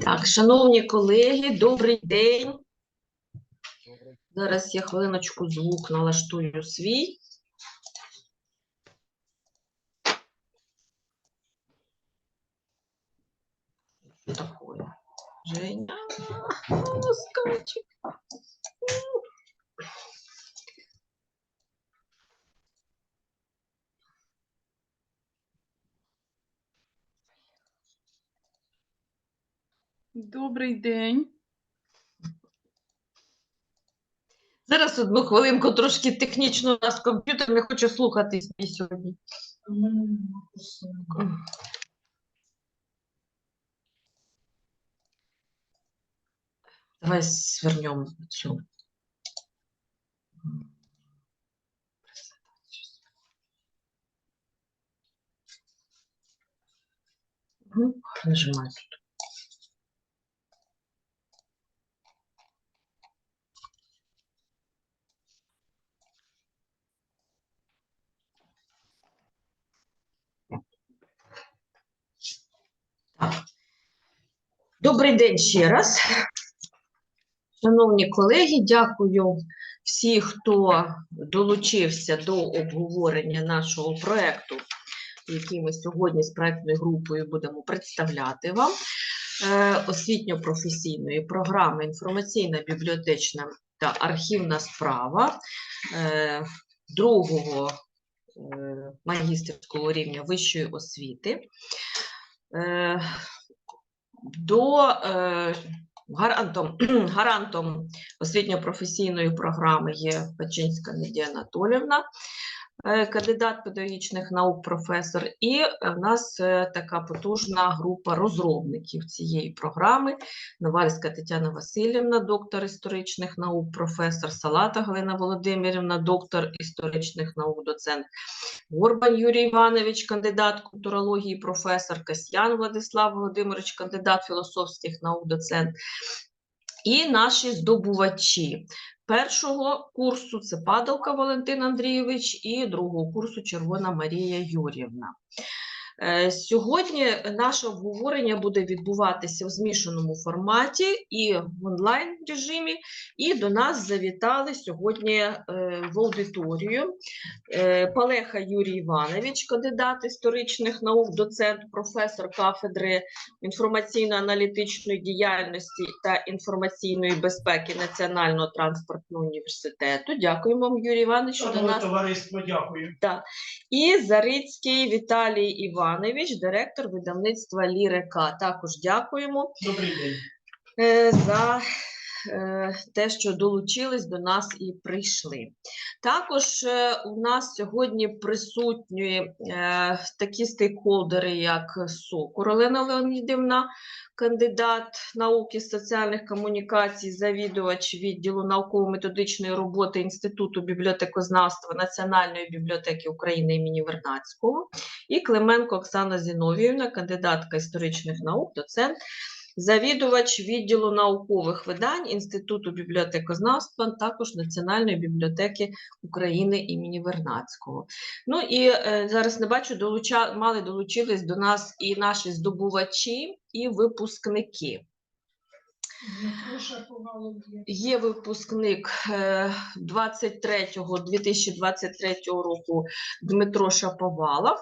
Так, шановні колеги, добрий день. Зараз я хвилиночку звук налаштую свій. Що такое? Женя, скачек. Добрий день. Зараз одну хвилинку трошки технічно у нас комп'ютер не хоче слухатись мій сьогодні. Давай свернем цю. Нажимай тут. Так. Добрий день ще раз. Шановні колеги, дякую всім, хто долучився до обговорення нашого проекту, який ми сьогодні з проектною групою будемо представляти вам. Е, Освітньо-професійної програми інформаційна, бібліотечна та архівна справа е, другого е, магістерського рівня вищої освіти. Е, До е, гарантом, гарантом освітньо-професійної програми є Печинська Надія Анатолівна, кандидат педагогічних наук, професор, і е, в нас е, така потужна група розробників цієї програми. Навальська Тетяна Васильівна, доктор історичних наук, професор, Салата Галина Володимирівна, доктор історичних наук, доцент Горбань Юрій Іванович, кандидат культурології, професор, Касьян Владислав Володимирович, кандидат філософських наук, доцент. І наші здобувачі. Першого курсу це Падалка Валентин Андрійович і другого курсу Червона Марія Юрівна. Е, Сьогодні наше обговорення буде відбуватися в змішаному форматі і в онлайн режимі. І до нас завітали сьогодні е, в аудиторію Е, Палеха Юрій Іванович, кандидат історичних наук, доцент, професор кафедри інформаційно-аналітичної діяльності та інформаційної безпеки Національного транспортного університету. Дякуємо вам, Юрій Іванович, що до нас. товариство, дякую. І Зарицький Віталій Іванович, директор видавництва Лірика. Також дякуємо Добрий день. е, за те, що долучились до нас і прийшли. Також е, у нас сьогодні присутні е, такі стейкхолдери, як Сокур Олена Леонідівна, кандидат науки з соціальних комунікацій, завідувач відділу науково-методичної роботи Інституту бібліотекознавства Національної бібліотеки України імені Вернадського, і Клименко Оксана Зіновіївна, кандидатка історичних наук, доцент завідувач відділу наукових видань Інституту бібліотекознавства, також Національної бібліотеки України імені Вернадського. Ну і е, зараз не бачу, долуча, мали долучились до нас і наші здобувачі, і випускники. Є випускник е, 23-го 2023 року Дмитро Шаповалов.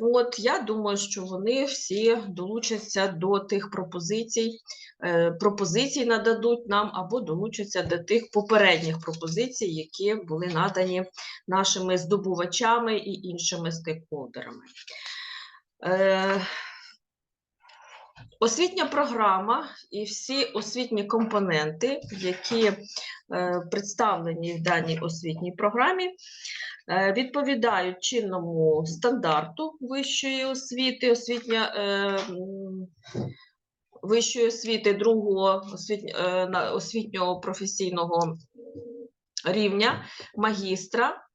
От я думаю, що вони всі долучаться до тих пропозицій, е, пропозицій нададуть нам або долучаться до тих попередніх пропозицій, які були надані нашими здобувачами і іншими стейкхолдерами. Освітня програма і всі освітні компоненти, які е, представлені в даній освітній програмі, е, відповідають чинному стандарту вищої освіти, освітня, е, вищої освіти другого освіт, е, освітнього професійного рівня магістра.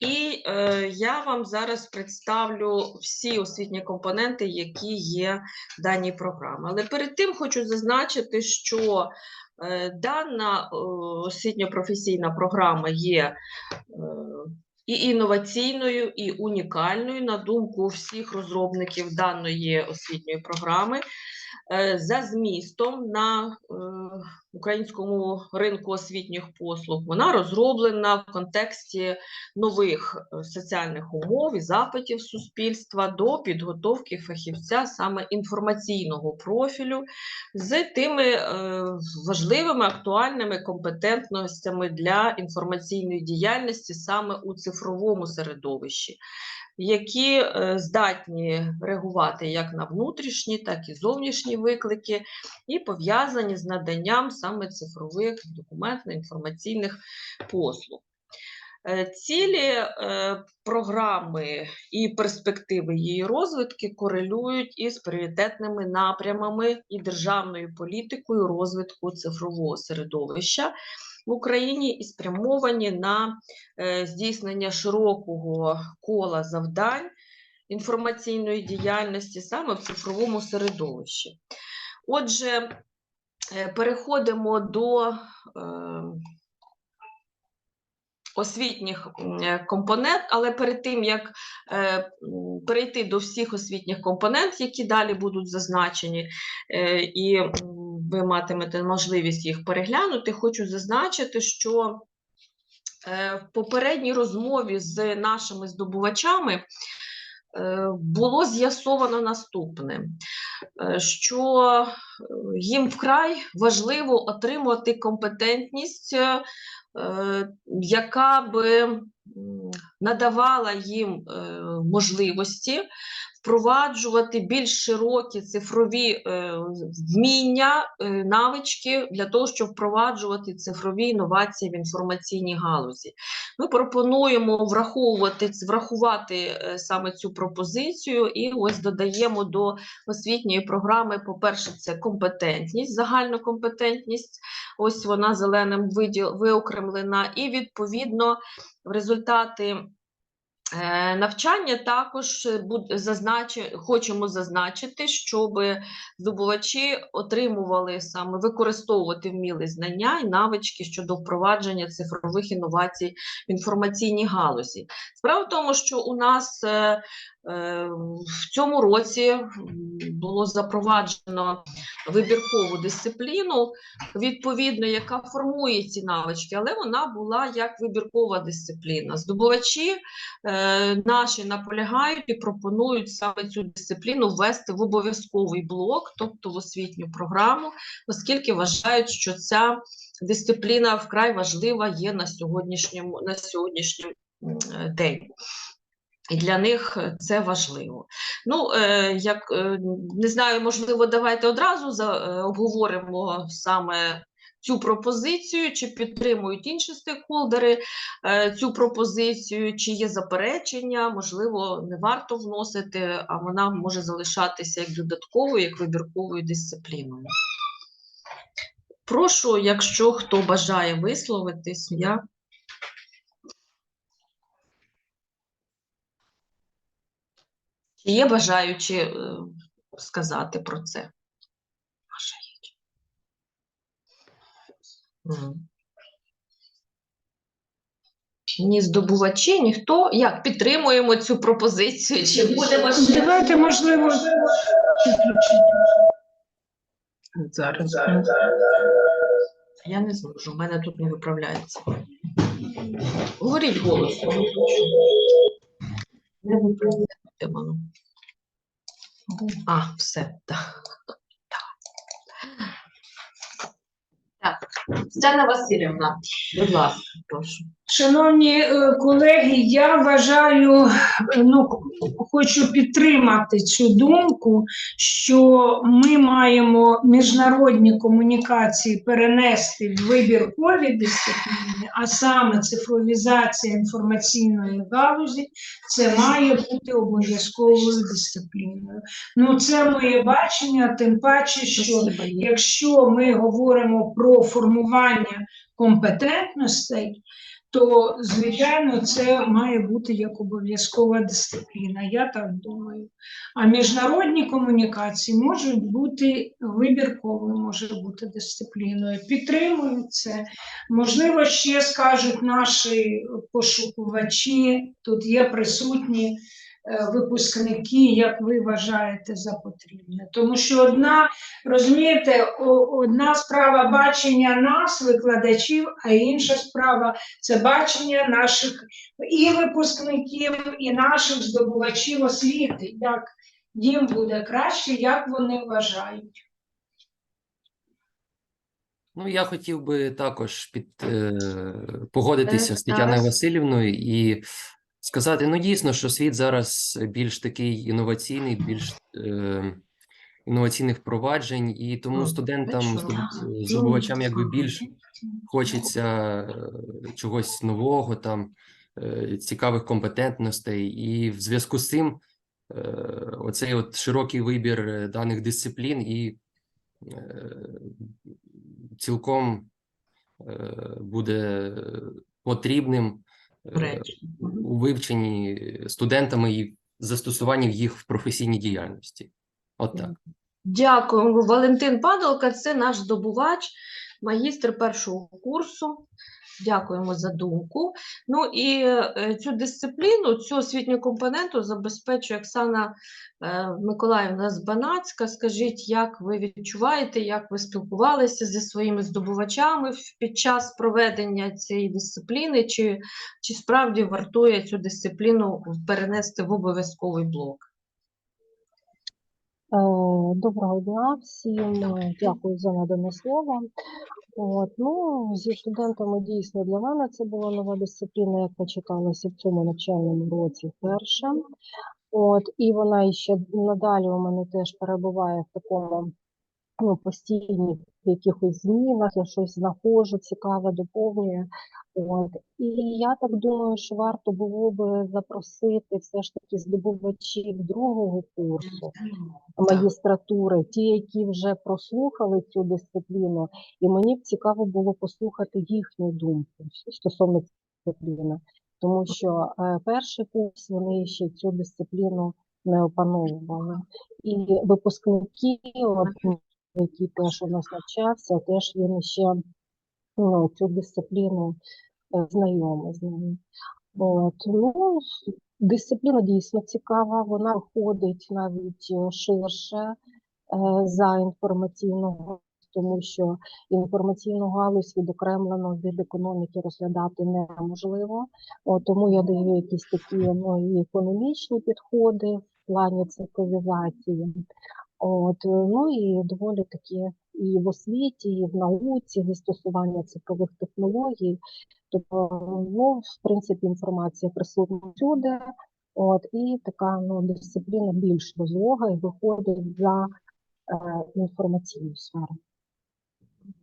І е, я вам зараз представлю всі освітні компоненти, які є в даній програмі. Але перед тим хочу зазначити, що е, дана е, освітньо-професійна програма є е, і інноваційною, і унікальною, на думку всіх розробників даної освітньої програми. Е, За змістом на е, українському ринку освітніх послуг. Вона розроблена в контексті нових е, соціальних умов і запитів суспільства до підготовки фахівця саме інформаційного профілю з тими е, важливими актуальними компетентностями для інформаційної діяльності саме у цифровому середовищі, які е, здатні реагувати як на внутрішні, так і зовнішні виклики, і пов'язані з наданням саме цифрових документно-інформаційних послуг. Е, Цілі е, програми і перспективи її розвитку корелюють із пріоритетними напрямами і державною політикою розвитку цифрового середовища в Україні і спрямовані на е, здійснення широкого кола завдань інформаційної діяльності саме в цифровому середовищі. Отже, переходимо до е, освітніх е, компонент, але перед тим як е, перейти до всіх освітніх компонент, які далі будуть зазначені, е, і ви матимете можливість їх переглянути, хочу зазначити, що е, в попередній розмові з нашими здобувачами е, було з'ясовано наступне, е, що е, їм вкрай важливо отримувати компетентність, е, е, яка би надавала їм е, можливості впроваджувати більш широкі цифрові е, вміння, е, навички для того, щоб впроваджувати цифрові інновації в інформаційній галузі. Ми пропонуємо враховувати врахувати е, саме цю пропозицію, і ось додаємо до освітньої програми. По-перше, це компетентність, загальна компетентність. Ось вона зеленим виділ виокремлена, і відповідно в результати. Е, Навчання також е, хочемо зазначити, щоб здобувачі отримували саме використовувати вміли знання і навички щодо впровадження цифрових інновацій в інформаційній галузі. Справа в тому, що у нас е, в цьому році було запроваджено вибіркову дисципліну, відповідно, яка формує ці навички, але вона була як вибіркова дисципліна. Здобувачі наші наполягають і пропонують саме цю дисципліну ввести в обов'язковий блок, тобто в освітню програму, оскільки вважають, що ця дисципліна вкрай важлива є на сьогоднішньому на сьогоднішній е, день. І для них е, це важливо. Ну, е, як е, не знаю, можливо, давайте одразу е, обговоримо саме цю пропозицію, чи підтримують інші стейкхолдери е, цю пропозицію, чи є заперечення, можливо, не варто вносити, а вона може залишатися як додатковою, як вибірковою дисципліною. Прошу, якщо хто бажає висловитись, я є бажаючі е, сказати про це? Бажаючі. Мгм. Ні здобувачі, ніхто. Як підтримуємо цю пропозицію? Чи будемо ще? Давайте, можливо, Зараз. Я не зможу, в мене тут не виправляється. Говоріть голосом. Не виправляється. А, все, так. Так, Стена Васильівна, будь ласка, прошу. Шановні е, колеги, я вважаю, е, ну хочу підтримати цю думку, що ми маємо міжнародні комунікації перенести в вибіркові дисципліни, а саме цифровізація інформаційної галузі, це має бути обов'язковою дисципліною. Ну, це моє бачення, тим паче, що якщо ми говоримо про формування компетентностей, то звичайно це має бути як обов'язкова дисципліна. Я так думаю. А міжнародні комунікації можуть бути вибірковою, може бути дисципліною. Підтримую це. Можливо, ще скажуть наші пошукувачі, тут є присутні випускники, як ви вважаєте за потрібне. Тому що одна, розумієте, одна справа бачення нас, викладачів, а інша справа це бачення наших і випускників, і наших здобувачів освіти, як їм буде краще, як вони вважають. Ну, я хотів би також під, е, погодитися з Тетяною. Васильівною і сказати, ну дійсно, що світ зараз більш такий інноваційний, більш е, інноваційних впроваджень, і тому студентам, здобувачам якби більш хочеться чогось нового, там, е, цікавих компетентностей, і в зв'язку з цим е, оцей от широкий вибір е, даних дисциплін і цілком буде потрібним Речі. у вивченні студентами і застосуванні їх в професійній діяльності. От так. Дякуємо. Валентин Падалка, це наш здобувач, магістр першого курсу. Дякуємо за думку. Ну і е, цю дисципліну, цю освітню компоненту забезпечує Оксана е, Миколаївна Збанацька. Скажіть, як ви відчуваєте, як ви спілкувалися зі своїми здобувачами під час проведення цієї дисципліни? Чи, чи справді вартує цю дисципліну перенести в обов'язковий блок? Е, Доброго дня всім. Дякую за надане слово. От, ну, зі студентами дійсно для мене це була нова дисципліна, як почиталася в цьому навчальному році перша. От, і вона ще надалі у мене теж перебуває в такому ну, постійних якихось змінах, я щось знаходжу, цікаве, доповнюю. От. І я так думаю, що варто було би запросити все ж таки здобувачів другого курсу магістратури, ті, які вже прослухали цю дисципліну, і мені б цікаво було послухати їхню думку стосовно дисципліни, тому що е, перший курс вони ще цю дисципліну не опановували. І випускники, от, які теж у нас навчався, теж він ще ну, цю дисципліну е, знайомий з ними. От, ну, Дисципліна дійсно цікава, вона виходить навіть е, ширше за інформаційного, тому що інформаційну галузь відокремлено від економіки розглядати неможливо. От, тому я даю якісь такі ну, і економічні підходи в плані цифровізації. От, е, ну і доволі такі і в освіті, і в науці застосування цифрових технологій. Тобто, ну, в принципі, інформація присутня всюди, от, і така ну, дисципліна більш розлога і виходить за е, інформаційну сферу.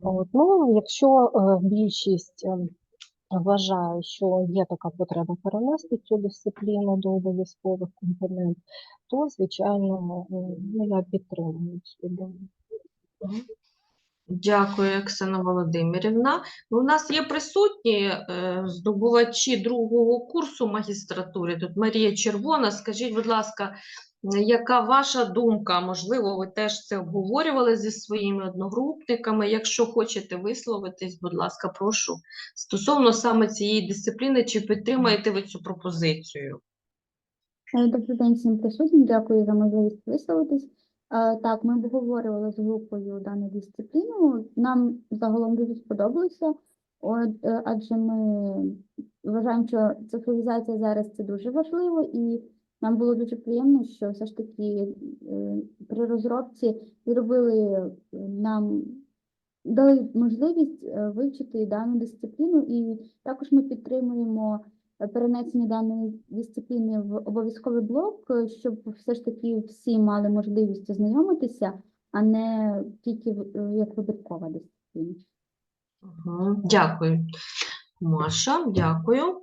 От, ну, якщо е, більшість вважає, що є така потреба перенести цю дисципліну до обов'язкових компонент, то, звичайно, ну, я підтримую цю думку. Дякую, Оксана Володимирівна. Ну, у нас є присутні е, здобувачі другого курсу магістратури. Тут Марія Червона. Скажіть, будь ласка, яка ваша думка? Можливо, ви теж це обговорювали зі своїми одногрупниками. Якщо хочете висловитись, будь ласка, прошу. Стосовно саме цієї дисципліни, чи підтримаєте ви цю пропозицію? Е, Добрий день всім присутнім, дякую за можливість висловитись. Е, Так, ми обговорювали з групою дану дисципліну. Нам загалом дуже сподобалося, е, адже ми вважаємо, що цифровізація зараз це дуже важливо, і нам було дуже приємно, що все ж таки е, при розробці зробили е, нам дали можливість е, вивчити дану дисципліну, і також ми підтримуємо перенесення даної дисципліни в обов'язковий блок, щоб все ж таки всі мали можливість ознайомитися, а не тільки як вибіркова дисципліна. Дякую, Маша, дякую.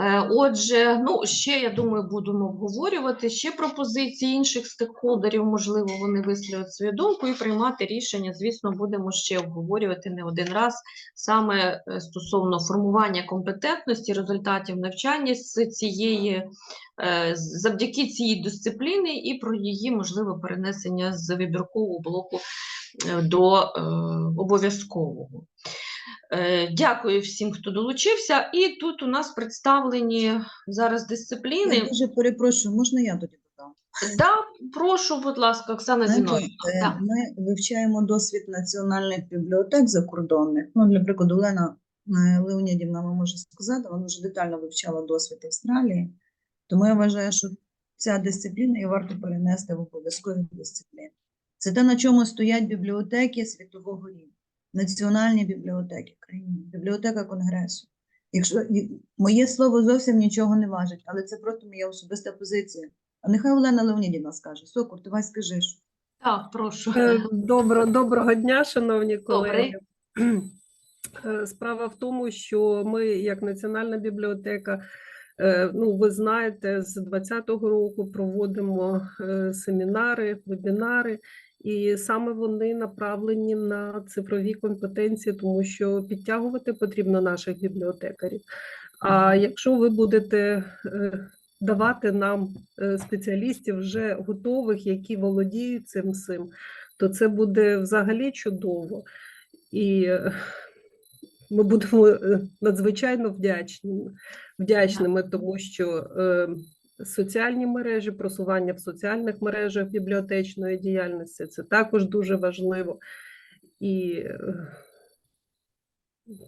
Е, Отже, ну ще я думаю, будемо обговорювати ще пропозиції інших стейкхолдерів. Можливо, вони висловлять свою думку і приймати рішення. Звісно, будемо ще обговорювати не один раз саме е, стосовно формування компетентності, результатів навчання з цієї е, завдяки цій дисципліни і про її можливе перенесення з вибіркового блоку до обов'язкового. Е, Дякую всім, хто долучився. І тут у нас представлені зараз дисципліни. Я дуже перепрошую, можна я тоді додам? Да, прошу, будь ласка, Оксана Зіновна. е, Ми вивчаємо досвід національних бібліотек закордонних. Ну, для прикладу, Олена е, Леонідівна вам може сказати, вона дуже детально вивчала досвід Австралії. Тому я вважаю, що ця дисципліна і варто перенести в обов'язкові дисципліни. Це те, на чому стоять бібліотеки світового рівня, національні бібліотеки країни, бібліотека Конгресу. Якщо моє слово зовсім нічого не важить, але це просто моя особиста позиція. А нехай Олена Леонідівна скаже. Сокур, давай скажи. що. Так, прошу. Е, Добро, доброго дня, шановні колеги. Добрий. Е, Справа в тому, що ми, як Національна бібліотека, е, ну, ви знаєте, з 2020 року проводимо семінари, вебінари, і саме вони направлені на цифрові компетенції, тому що підтягувати потрібно наших бібліотекарів. А якщо ви будете е, давати нам е, спеціалістів вже готових, які володіють цим всім, то це буде взагалі чудово. І е, ми будемо надзвичайно вдячні, вдячними, тому що е, соціальні мережі, просування в соціальних мережах бібліотечної діяльності це також дуже важливо. І е,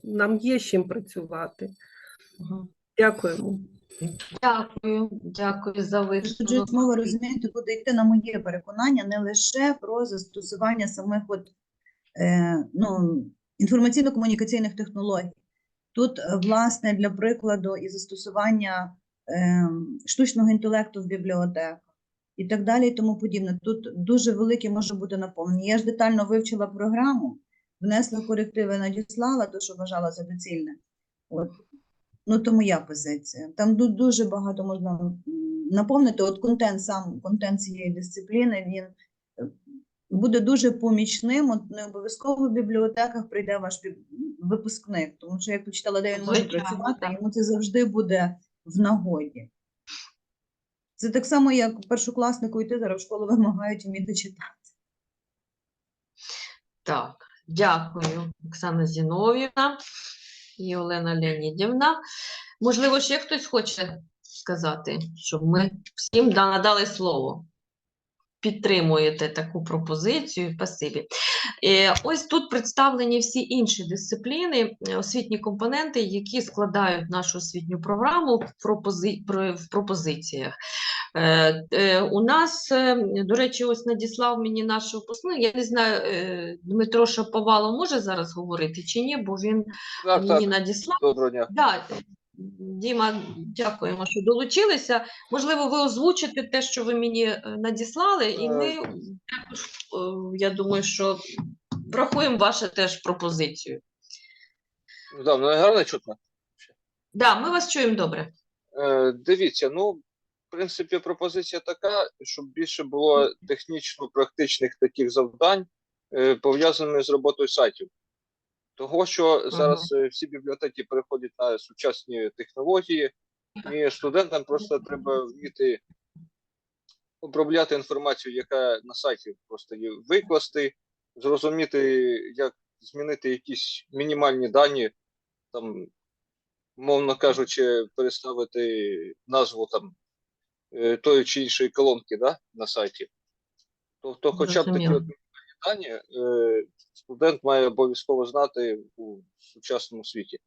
нам є з чим працювати. Дякуємо. Дякую, дякую за Тут висловлення. мова, розумієте, буде йти на моє переконання не лише про застосування самих от, е, ну, інформаційно-комунікаційних технологій. Тут, е, власне, для прикладу, і застосування штучного інтелекту в бібліотеках і так далі, і тому подібне. Тут дуже велике може бути наповнення. Я ж детально вивчила програму, внесла корективи, надіслала, то, що вважала за доцільне. От. Ну, то моя позиція. Там дуже багато можна наповнити. От контент, сам контент цієї дисципліни, він е, буде дуже помічним. От не обов'язково в бібліотеках прийде ваш випускник, тому що як почитала, де він може працювати, йому це завжди буде в нагоді. Це так само, як першокласнику йти зараз в школу вимагають вміти читати. Так, дякую, Оксана Зіновівна і Олена Леонідівна. Можливо, ще хтось хоче сказати, щоб ми всім да- надали слово. Підтримуєте таку пропозицію, спасибі. Е, Ось тут представлені всі інші дисципліни, е, освітні компоненти, які складають нашу освітню програму в, пропози... в пропозиціях. Е, У нас, до речі, ось надіслав мені наш випускник. Я не знаю, Дмитро Шаповало може зараз говорити чи ні, бо він Так, мені так, надіслав. доброго дня. Да, Діма, дякуємо, що долучилися. Можливо, ви озвучите те, що ви мені е, надіслали, і ми також, е, я думаю, що врахуємо вашу теж пропозицію. Ну, Да, мене гарно чутно. Да, ми вас чуємо добре. Е, дивіться, ну, в принципі, пропозиція така, щоб більше було технічно-практичних таких завдань, е, пов'язаних з роботою сайтів. Того, що зараз е, всі бібліотеки переходять на сучасні технології, і студентам просто треба вміти обробляти інформацію, яка на сайті, просто її викласти, зрозуміти, як змінити якісь мінімальні дані, там, мовно кажучи, переставити назву там е, тої чи іншої колонки да, на сайті. Тобто, хоча б такі Дані е, студент має обов'язково знати у сучасному світі.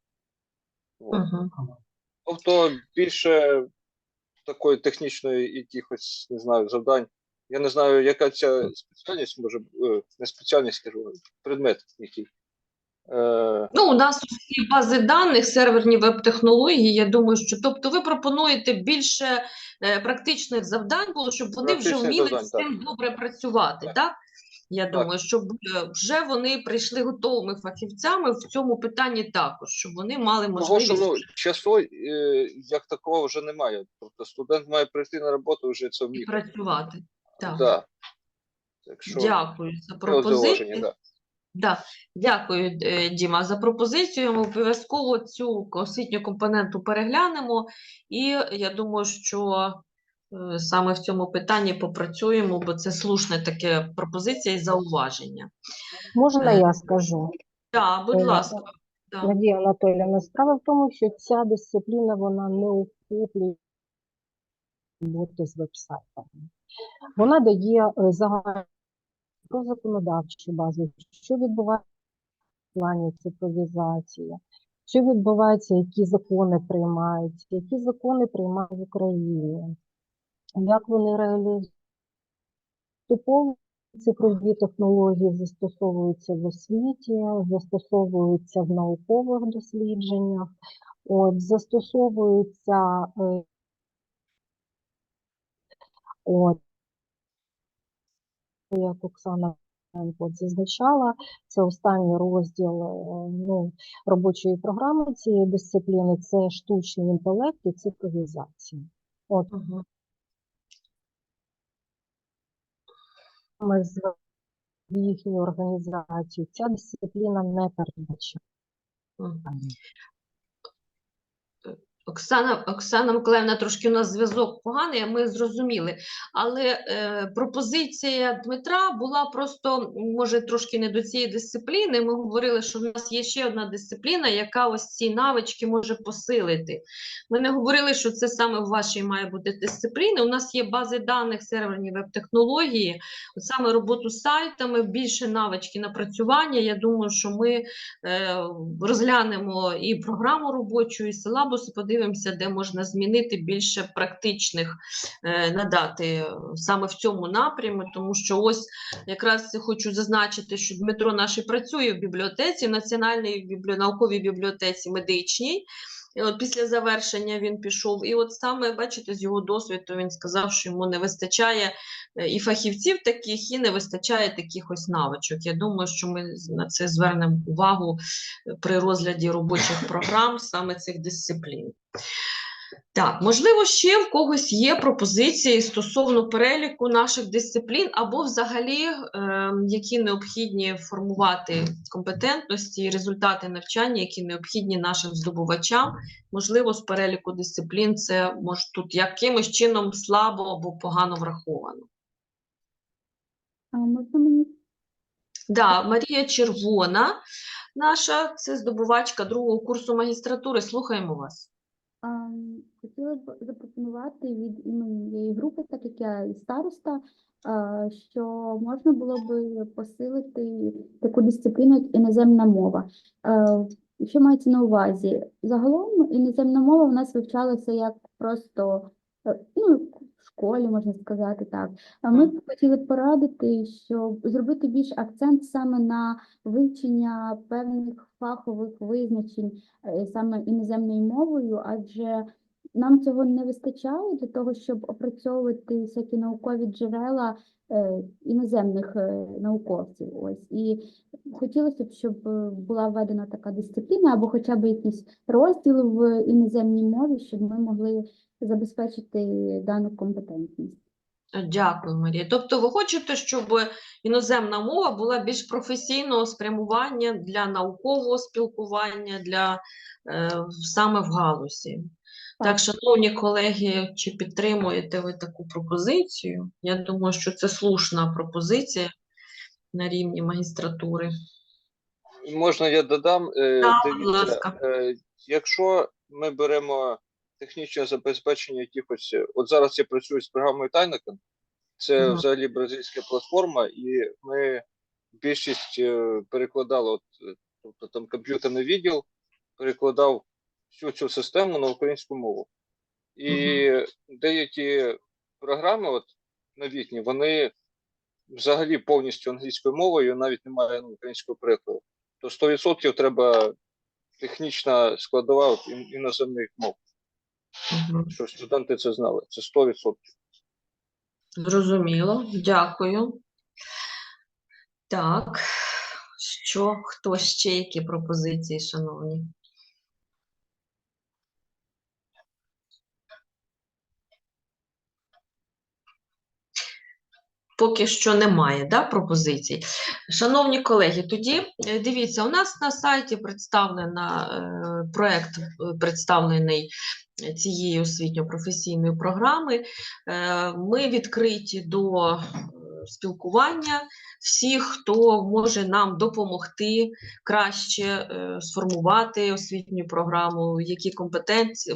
Угу. Тобто більше такої технічної якихось, не знаю, завдань. Я не знаю, яка ця спеціальність може е, не спеціальність, кажу, предмет який. Е, Ну, у нас усі бази даних, серверні веб-технології. Я думаю, що тобто ви пропонуєте більше практичних завдань було, щоб вони вже вміли з цим добре працювати, так? Так. Я думаю, щоб вже вони прийшли готовими фахівцями в цьому питанні також, щоб вони мали того, що ну, часу е, як такого вже немає. Тобто студент має прийти на роботу вже це і працювати. Так. Да. Так що Дякую за пропозицію. да. Да. Дякую, е, Діма, за пропозицію. Ми обов'язково цю освітню компоненту переглянемо, і я думаю, що саме в цьому питанні попрацюємо, бо це слушне таке пропозиція і зауваження. Можна Е, я скажу? Так, будь Е, ласка. Да. Надія Анатоліївна, справа в тому, що ця дисципліна вона не охоплює роботи з веб-сайтами. Вона дає е, загальну про законодавчу базу, що відбувається в плані цифровізації, що відбувається, які закони приймаються, які закони приймають в Україні, як вони реалізують. Цифрові технології застосовуються в освіті, застосовуються в наукових дослідженнях, от, застосовуються е, от, як Оксана от зазначала, це останній розділ е, ну, робочої програми цієї дисципліни це штучний інтелект і цифровізація. От Мгм. З їхню організацію. ця дисципліна не передбачена. Оксана, Оксана Миколаївна, трошки у нас зв'язок поганий, ми зрозуміли. Але е, пропозиція Дмитра була просто, може, трошки не до цієї дисципліни. Ми говорили, що в нас є ще одна дисципліна, яка ось ці навички може посилити. Ми не говорили, що це саме в вашій має бути дисципліни. У нас є бази даних, серверні веб-технології, саме роботу з сайтами, більше навички напрацювання. Я думаю, що ми е, розглянемо і програму робочу, і силабус, і подивимося, де можна змінити більше практичних е, надати е, саме в цьому напрямі, тому що ось якраз хочу зазначити, що Дмитро наш і працює в бібліотеці, в Національній науковій бібліотеці медичній. І от після завершення він пішов, і от саме бачите, з його досвіду він сказав, що йому не вистачає е, і фахівців таких, і не вистачає таких ось навичок. Я думаю, що ми на це звернемо увагу е, при розгляді робочих програм саме цих дисциплін. Так, можливо, ще в когось є пропозиції стосовно переліку наших дисциплін, або взагалі, е, які необхідні формувати компетентності і результати навчання, які необхідні нашим здобувачам. Можливо, з переліку дисциплін це може тут якимось чином слабо або погано враховано. А можна мені Да, Марія Червона, наша це здобувачка другого курсу магістратури. Слухаємо вас. Хотіла б запропонувати від імені моєї групи, так як я і староста, що можна було би посилити таку дисципліну, як іноземна мова. Що мається на увазі? Загалом іноземна мова у нас вивчалася як просто е, ну, в школі, можна сказати так. А ми б хотіли порадити, щоб зробити більш акцент саме на вивчення певних фахових визначень е, саме іноземною мовою, адже нам цього не вистачає для того, щоб опрацьовувати всякі наукові джерела е, іноземних е, науковців. Ось і хотілося б, щоб е, була введена така дисципліна, або хоча б якісь розділи в іноземній мові, щоб ми могли забезпечити дану компетентність. Дякую, Марія. Тобто, ви хочете, щоб іноземна мова була більш професійного спрямування для наукового спілкування, для саме в галузі. Так, Так. шановні колеги, чи підтримуєте ви таку пропозицію? Я думаю, що це слушна пропозиція на рівні магістратури. Можна я додам? Е, Так, будь ласка. е, якщо ми беремо технічне забезпечення якихось, е, от зараз я працюю з програмою Тайнакен, це Мгм. взагалі бразильська платформа, і ми більшість е, перекладали, от, е, тобто там комп'ютерний відділ перекладав всю цю систему на українську мову. І деякі програми, от новітні, вони взагалі повністю англійською мовою, навіть немає українського перекладу. То 100% треба технічна складова от, іноземних мов, Мгм. щоб студенти це знали. Це 100%. Зрозуміло, дякую. Так, що, хто ще які пропозиції, шановні? Поки що немає да, пропозицій. Шановні колеги, тоді е, дивіться, у нас на сайті представлена е, проект е, представлений цієї освітньо-професійної програми. Ми відкриті до спілкування, всіх, хто може нам допомогти краще е, сформувати освітню програму, які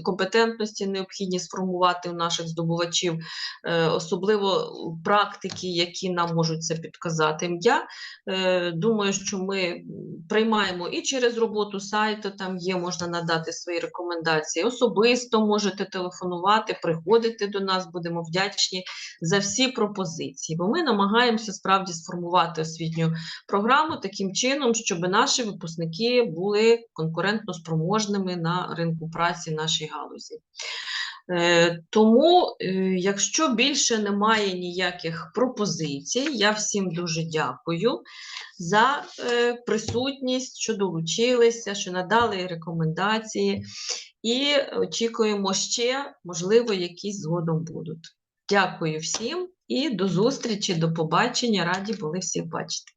компетентності необхідні сформувати у наших здобувачів, е, особливо практики, які нам можуть це підказати. Я е, думаю, що ми приймаємо і через роботу сайту, там є, можна надати свої рекомендації. Особисто можете телефонувати, приходити до нас, будемо вдячні за всі пропозиції, бо ми намагаємося справді сформувати освітню програму таким чином, щоб наші випускники були конкурентно спроможними на ринку праці нашій галузі. Е, Тому, е, якщо більше немає ніяких пропозицій, я всім дуже дякую за е, присутність, що долучилися, що надали рекомендації, і очікуємо ще, можливо, якісь згодом будуть. Дякую всім і до зустрічі, до побачення. Раді були всіх бачити.